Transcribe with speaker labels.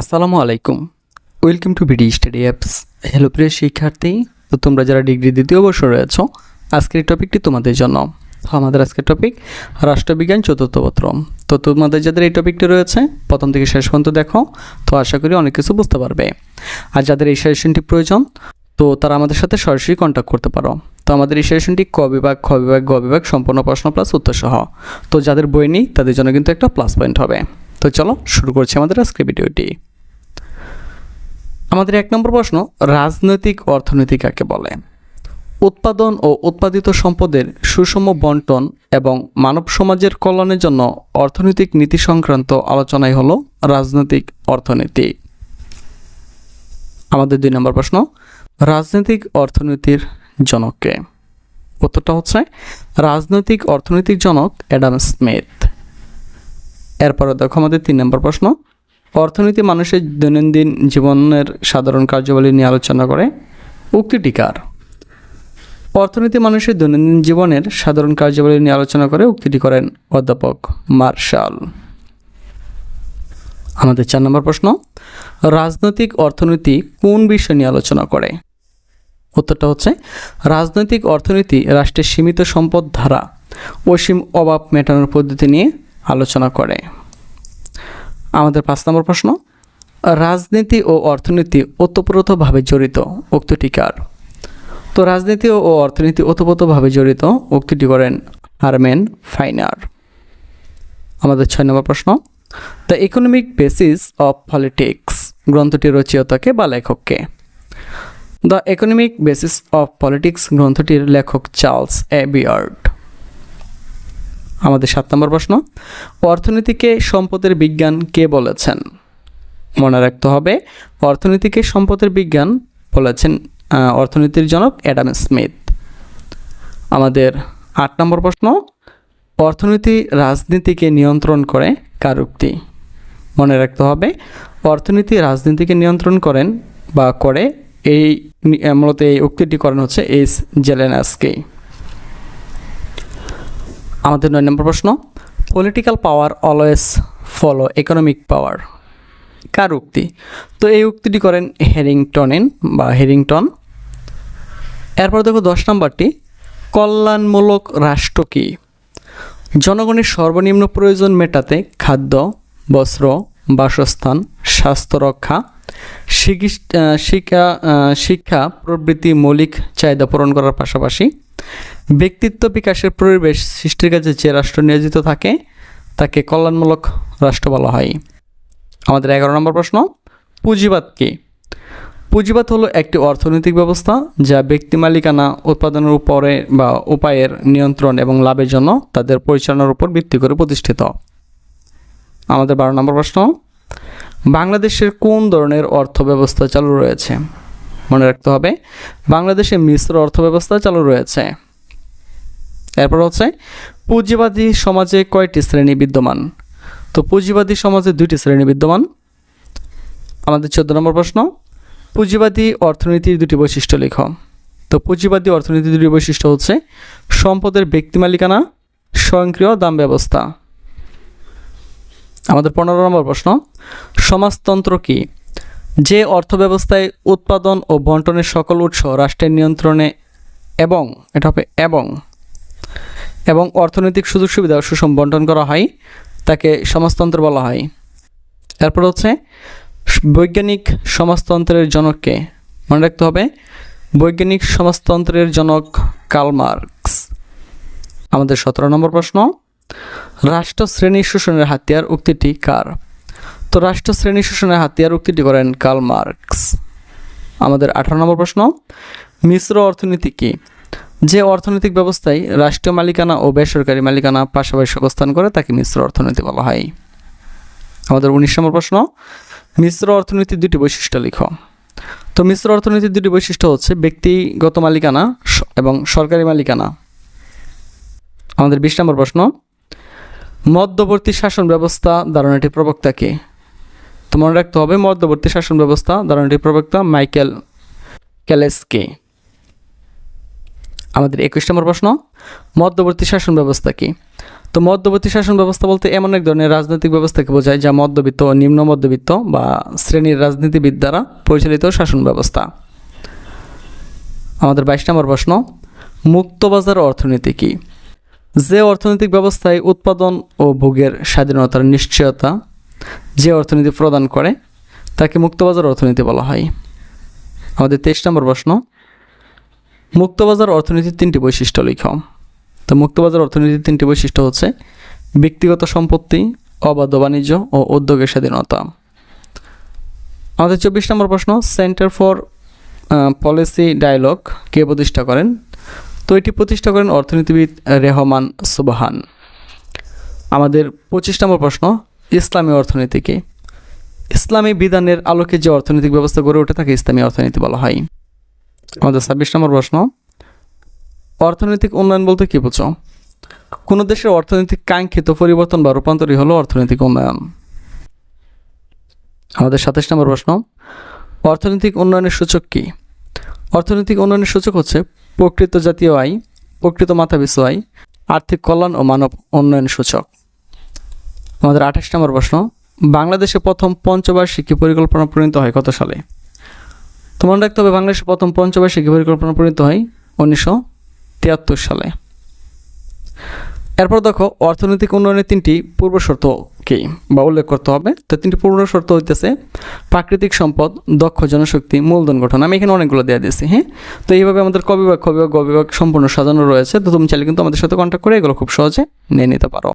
Speaker 1: আসসালামু আলাইকুম। Welcome to BD study apps hello প্রিয় শিক্ষার্থী। তো তোমরা যারা ডিগ্রি দ্বিতীয় বর্ষ রয়েছ, আজকের এই টপিকটি তোমাদের জন্য। আমাদের আজকের টপিক রাষ্ট্রবিজ্ঞান চতুর্থ পত্র। তো তোমাদের যাদের এই টপিকটি রয়েছে, প্রথম থেকে শেষ পর্যন্ত দেখো। তো আশা করি অনেক কিছু বুঝতে পারবে। আর যাদের এই সাজেশনটি প্রয়োজন, তো তারা আমাদের সাথে সরাসরি কন্ট্যাক্ট করতে পারো। তো আমাদের এই সেশনটি ক বিভাগ, খ বিভাগ, গ বিভাগ সম্পূর্ণ প্রশ্ন প্লাস উত্তর সহ তো যাদের বই নেই, তাদের জন্য কিন্তু একটা প্লাস পয়েন্ট হবে। তো চলো, শুরু করছি আমাদের আজকের ভিডিওটি আমাদের এক নম্বর প্রশ্ন, রাজনৈতিক অর্থনীতি কাকে বলে? উৎপাদন ও উৎপাদিত সম্পদের সুষম বন্টন এবং মানব সমাজের কল্যাণের জন্য অর্থনৈতিক নীতি সংক্রান্ত আলোচনাই হল রাজনৈতিক অর্থনীতি। আমাদের দুই নম্বর প্রশ্ন, রাজনৈতিক অর্থনীতির জনককে? উত্তরটা হচ্ছে, রাজনৈতিক অর্থনৈতিক জনক অ্যাডাম স্মিথ। এরপরে দেখো আমাদের তিন নম্বর প্রশ্ন অর্থনীতি মানুষের দৈনন্দিন জীবনের সাধারণ কার্যাবলী নিয়ে আলোচনা করে উক্তিটি কার? অর্থনীতি মানুষের দৈনন্দিন জীবনের সাধারণ কার্যাবলী নিয়ে আলোচনা করে উক্তিটি করেন অধ্যাপক মার্শাল। আমাদের চার নম্বর প্রশ্ন, রাজনৈতিক অর্থনীতি কোন বিষয় নিয়ে আলোচনা করে? উত্তরটা হচ্ছে, রাজনৈতিক অর্থনীতি রাষ্ট্রের সীমিত সম্পদ ধারা, অসীম অভাব মেটানোর পদ্ধতি নিয়ে আলোচনা করে। আমাদের পাঁচ নম্বর প্রশ্ন, রাজনীতি ও অর্থনীতি ওতপ্রোতভাবে জড়িত উক্তিটি কার? তো রাজনীতি ও অর্থনীতি ওতপ্রোতভাবে জড়িত উক্তিটি করেন হারমেন ফাইনার। আমাদের ছয় নম্বর প্রশ্ন, the economic basis of politics গ্রন্থটির রচয়িতাকে বা লেখককে। The economic basis of politics গ্রন্থটির লেখক চার্লস এ বিয়ার্ড। আমাদের সাত নম্বর প্রশ্ন, অর্থনীতিকে সম্পদের বিজ্ঞান কে বলেছেন? মনে রাখতে হবে, অর্থনীতিকে সম্পদের বিজ্ঞান বলেছেন অর্থনীতির জনক অ্যাডাম স্মিথ। আমাদের আট নম্বর প্রশ্ন, অর্থনীতি রাজনীতিকে নিয়ন্ত্রণ করে কার উক্তি? মনে রাখতে হবে, অর্থনীতি রাজনীতিকে নিয়ন্ত্রণ করেন বা করে, এই মূলত এই উক্তিটি করেন হচ্ছে এইস জেলেনাসকে। আমাদের নয় নম্বর প্রশ্ন political power always follow economic power কার উক্তি? তো এই উক্তিটি করেন হেরিংটনেন বা হেরিংটন এরপর দেখো দশ নম্বরটি, কল্যাণমূলক রাষ্ট্র কী? জনগণের সর্বনিম্ন প্রয়োজন মেটাতে খাদ্য, বস্ত্র, বাসস্থান, স্বাস্থ্য রক্ষা শিক্ষা শিক্ষা প্রভৃতি মৌলিক চাহিদা পূরণ করার পাশাপাশি ব্যক্তিত্ব বিকাশের পরিবেশ সৃষ্টির কাজে যে রাষ্ট্র নিয়োজিত থাকে, তাকে কল্যাণমূলক রাষ্ট্র বলা হয়। আমাদের এগারো নম্বর প্রশ্ন, পুঁজিবাদ কী? পুঁজিবাদ হলো একটি অর্থনৈতিক ব্যবস্থা যা ব্যক্তি মালিকানা উৎপাদনের উপরে বা উপায়ের নিয়ন্ত্রণ এবং লাভের জন্য তাদের পরিচালনার উপর ভিত্তি করে প্রতিষ্ঠিত। আমাদের বারো নম্বর প্রশ্ন বাংলাদেশের কোন ধরনের অর্থ ব্যবস্থা চালু রয়েছে? মনে রাখতে হবে, বাংলাদেশে মিশ্র অর্থ ব্যবস্থা চালু রয়েছে। এরপর হচ্ছে, পুঁজিবাদী সমাজে কয়টি শ্রেণি বিদ্যমান? তো পুঁজিবাদী সমাজে দুইটি শ্রেণি বিদ্যমান। আমাদের চোদ্দ নম্বর প্রশ্ন, পুঁজিবাদী অর্থনীতির দুটি বৈশিষ্ট্য লেখ। তো পুঁজিবাদী অর্থনীতির দুটি বৈশিষ্ট্য হচ্ছে, সম্পদের ব্যক্তি মালিকানা, স্বয়ংক্রিয় দাম ব্যবস্থা। আমাদের পনেরো নম্বর প্রশ্ন, সমাজতন্ত্র কি? যে অর্থ ব্যবস্থায় উৎপাদন ও বন্টনের সকল উৎস রাষ্ট্রের নিয়ন্ত্রণে এবং, এটা হবে এবং এবং অর্থনৈতিক সুযোগ সুবিধা সুষম বন্টন করা হয়, তাকে সমাজতন্ত্র বলা হয়। তারপর হচ্ছে, বৈজ্ঞানিক সমাজতন্ত্রের জনককে মনে রাখতে হবে, বৈজ্ঞানিক সমাজতন্ত্রের জনক কার্ল মার্কস। আমাদের সতেরো নম্বর প্রশ্ন রাষ্ট্র শ্রেণি শোষণের হাতিয়ার উক্তিটি কার? তো রাষ্ট্র শ্রেণি শোষণের হাতিয়ার উক্তিটি করেন কার্ল মার্কস। আমাদের আঠারো নম্বর প্রশ্ন, মিশ্র অর্থনীতি কি? যে অর্থনৈতিক ব্যবস্থায় রাষ্ট্রীয় মালিকানা ও বেসরকারি মালিকানা পাশাপাশি অবস্থান করে, তাকে মিশ্র অর্থনীতি বলা হয়। আমাদের উনিশ নম্বর প্রশ্ন, মিশ্র অর্থনীতির দুটি বৈশিষ্ট্য লিখো। তো মিশ্র অর্থনীতির দুটি বৈশিষ্ট্য হচ্ছে ব্যক্তিগত মালিকানা এবং সরকারি মালিকানা। আমাদের বিশ নম্বর প্রশ্ন মধ্যবর্তী শাসন ব্যবস্থা, ধারণাটি প্রবক্তা কে? তো মনে রাখতে হবে, মধ্যবর্তী শাসন ব্যবস্থা, ধারণাটি প্রবক্তা মাইকেল ক্যালেসকে আমাদের একুশ নম্বর প্রশ্ন, মধ্যবর্তী শাসন ব্যবস্থা কি? তো মধ্যবর্তী শাসন ব্যবস্থা বলতে এমন এক ধরনের রাজনৈতিক ব্যবস্থাকে বোঝায় যা মধ্যবিত্ত নিম্ন মধ্যবিত্ত বা শ্রেণির রাজনীতিবিদ দ্বারা পরিচালিত শাসন ব্যবস্থা। আমাদের বাইশ নম্বর প্রশ্ন, মুক্তবাজার অর্থনীতি কী? যে অর্থনৈতিক ব্যবস্থায় উৎপাদন ও ভোগের স্বাধীনতার নিশ্চয়তা যে অর্থনীতি প্রদান করে, তাকে মুক্তবাজার অর্থনীতি বলা হয়। আমাদের তেইশ নম্বর প্রশ্ন, মুক্তবাজার অর্থনীতির তিনটি বৈশিষ্ট্য লিখ। তো মুক্তবাজার অর্থনীতির তিনটি বৈশিষ্ট্য হচ্ছে ব্যক্তিগত সম্পত্তি, অবাধ বাণিজ্য ও উদ্যোগের স্বাধীনতা। আমাদের চব্বিশ নম্বর প্রশ্ন, সেন্টার ফর পলিসি ডায়ালগ কে প্রতিষ্ঠা করেন? তো এটি প্রতিষ্ঠা করেন অর্থনীতিবিদ রেহমান সুবাহান। আমাদের পঁচিশ নম্বর প্রশ্ন, ইসলামী অর্থনীতিকে ইসলামী বিধানের আলোকে যে অর্থনৈতিক ব্যবস্থা গড়ে ওঠে তাকে ইসলামী অর্থনীতি বলা হয়। আমাদের ছাব্বিশ নম্বর প্রশ্ন, অর্থনৈতিক উন্নয়ন বলতে কী বুঝো? কোনো দেশের অর্থনৈতিক কাঙ্ক্ষিত পরিবর্তন বা রূপান্তরই হলো অর্থনৈতিক উন্নয়ন। আমাদের সাতাশ নম্বর প্রশ্ন, অর্থনৈতিক উন্নয়নের সূচক কী? অর্থনৈতিক উন্নয়নের সূচক হচ্ছে প্রকৃত জাতীয় আয় প্রকৃত মাথাপিছু আয় আর্থিক কল্যাণ ও মানব উন্নয়ন সূচক। আমাদের আঠাশ নম্বর প্রশ্ন, বাংলাদেশে প্রথম পঞ্চবার্ষিকী পরিকল্পনা প্রণীত হয় কত সালে? তো মনে রাখতে হবে, বাংলাদেশে প্রথম পঞ্চবার্ষিকী পরিকল্পনা প্রণীত হয় উনিশশো তিয়াত্তর সালে। এরপর দেখো, অর্থনৈতিক উন্নয়নের তিনটি পূর্বশর্ত কি বা উল্লেখ করতে হবে। তো তিনটি পূর্বশর্ত হইতেছে, প্রাকৃতিক সম্পদ, দক্ষ জনশক্তি, মূলধন গঠন। আমি এখানে অনেকগুলো দেওয়া দিয়েছি হ্যাঁ? তো এইভাবে আমাদের কবিভাগ কবিভাগ গবিভাগ সম্পূর্ণ সাজানো রয়েছে। তো তুমি চাইলে কিন্তু আমাদের সাথে কন্ট্যাক্ট করে এগুলো খুব সহজে নিয়ে নিতে পারো।